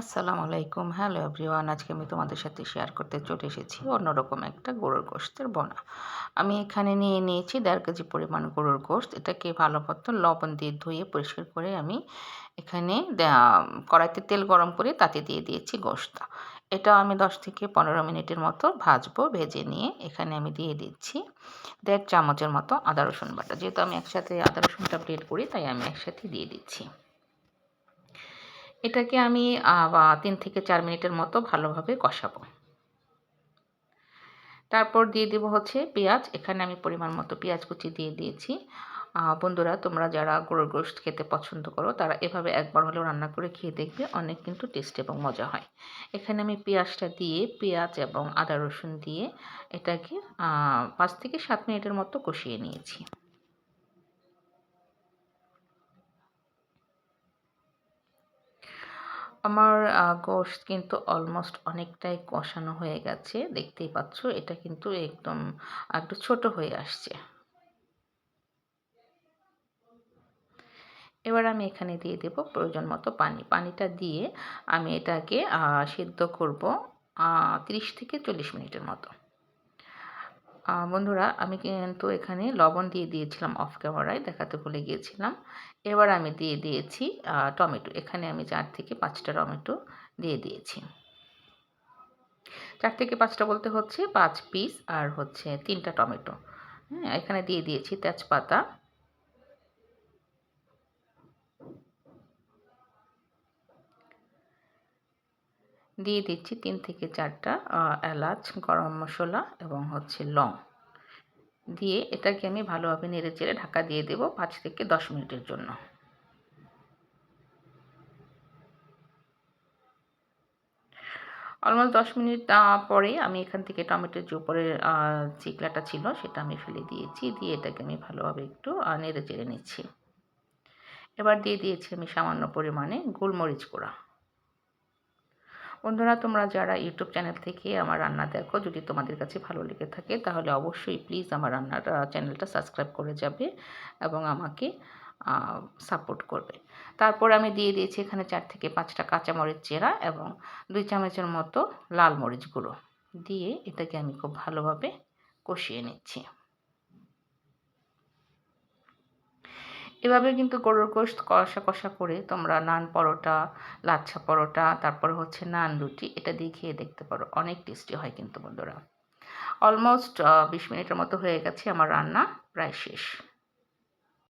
আসসালামু আলাইকুম। Hello everyone আজকে আমি তোমাদের সাথে শেয়ার করতে চলে এসেছি অন্যরকম একটা গরুর গোশতের বোনা। আমি এখানে নিয়ে নিয়েছি দেড় কেজি পরিমাণ গরুর গোশত। এটাকে ভালো মতো লবণ দিয়ে ধুয়ে পরিষ্কার করে আমি এখানে কড়াইতে তেল গরম করে তাতে দিয়ে দিয়েছি গোশতটা এটা আমি দশ থেকে পনেরো মিনিটের মতো ভাজবো, ভেজে নিয়ে এখানে আমি দিয়ে দিচ্ছি দেড় চামচের মতো আদা রসুন বাটা। যেহেতু আমি একসাথে আদা রসুনটা ব্লেড করি, তাই আমি একসাথে দিয়ে দিচ্ছি। এটাকে আমি তিন থেকে চার মিনিটের মতো ভালোভাবে কষাবো। তারপর দিয়ে দেবো হচ্ছে পেঁয়াজ। এখানে আমি পরিমাণ মতো পেঁয়াজ কুচি দিয়ে দিয়েছি। বন্ধুরা, তোমরা যারা গরুর গোশত খেতে পছন্দ করো, তারা এভাবে একবার হলেও রান্না করে খেয়ে দেখবে, অনেক কিন্তু টেস্ট এবং মজা হয়। এখানে আমি পেঁয়াজটা দিয়ে, পেঁয়াজ এবং আদা রসুন দিয়ে এটাকে পাঁচ থেকে সাত মিনিটের মতো কষিয়ে নিয়েছি। আমার গোশত কিন্তু অলমোস্ট অনেকটাই কষানো হয়ে গেছে। দেখতেই পাচ্ছ, এটা কিন্তু একদম, একটু ছোট হয়ে আসছে। এবার আমি এখানে দিয়ে দেব প্রয়োজন মতো পানি। পানিটা দিয়ে আমি এটাকে সিদ্ধ করব তিরিশ থেকে চল্লিশ মিনিটের মতো। বন্ধুরা, আমি কিন্তু এখানে লবণ দিয়ে দিয়েছিলাম অফ ক্যামেরায় দেখাতে ভুলে গিয়েছিলাম। এবার আমি দিয়ে দিয়েছি টমেটো। এখানে আমি চার থেকে পাঁচটা টমেটো দিয়ে দিয়েছি। চার থেকে পাঁচটা বলতে হচ্ছে পাঁচ পিস আর হচ্ছে তিনটা টমেটো। হ্যাঁ এখানে দিয়ে দিয়েছি তেজপাতা দিয়ে দিচ্ছি তিন থেকে চারটা এলাচ, গরম মশলা এবং হচ্ছে লং। দিয়ে এটাকে আমি ভালোভাবে নেড়ে চেড়ে ঢাকা দিয়ে দেব পাঁচ থেকে দশ মিনিটের জন্য। অলমোস্ট দশ মিনিট পরে আমি এখান থেকে টমেটোর যে উপরে চিকলাটা ছিল সেটা আমি ফেলে দিয়েছি, দিয়ে এটাকে আমি ভালোভাবে একটু নেড়ে চেড়ে নিচ্ছি। এবার দিয়ে দিয়েছি আমি সামান্য পরিমাণে গোলমরিচ গুঁড়া। বন্ধুরা, তোমরা যারা ইউটিউব চ্যানেল থেকে আমার রান্না দেখো, যদি তোমাদের কাছে ভালো লেগে থাকে, তাহলে অবশ্যই প্লিজ আমার রান্নার চ্যানেলটা সাবস্ক্রাইব করে যাবে এবং আমাকে সাপোর্ট করবে। তারপর আমি দিয়ে দিয়েছি এখানে চার থেকে পাঁচটা কাঁচামরিচ চেরা এবং দুই চামচের মতো লাল মরিচ গুঁড়ো। দিয়ে এটাকে আমি খুব ভালোভাবে কষিয়ে নিচ্ছি। এভাবে কিন্তু গরুর গোশত কষা কষা করে তোমরা নান পরোটা, লাচ্ছা পরোটা, তারপরে হচ্ছে নান রুটি, এটা দিয়ে খেয়ে দেখতে পারো। অনেক টেস্টি হয় কিন্তু বন্ধুরা। অলমোস্ট বিশ মিনিটের মতো হয়ে গেছে আমার রান্না, প্রায় শেষ।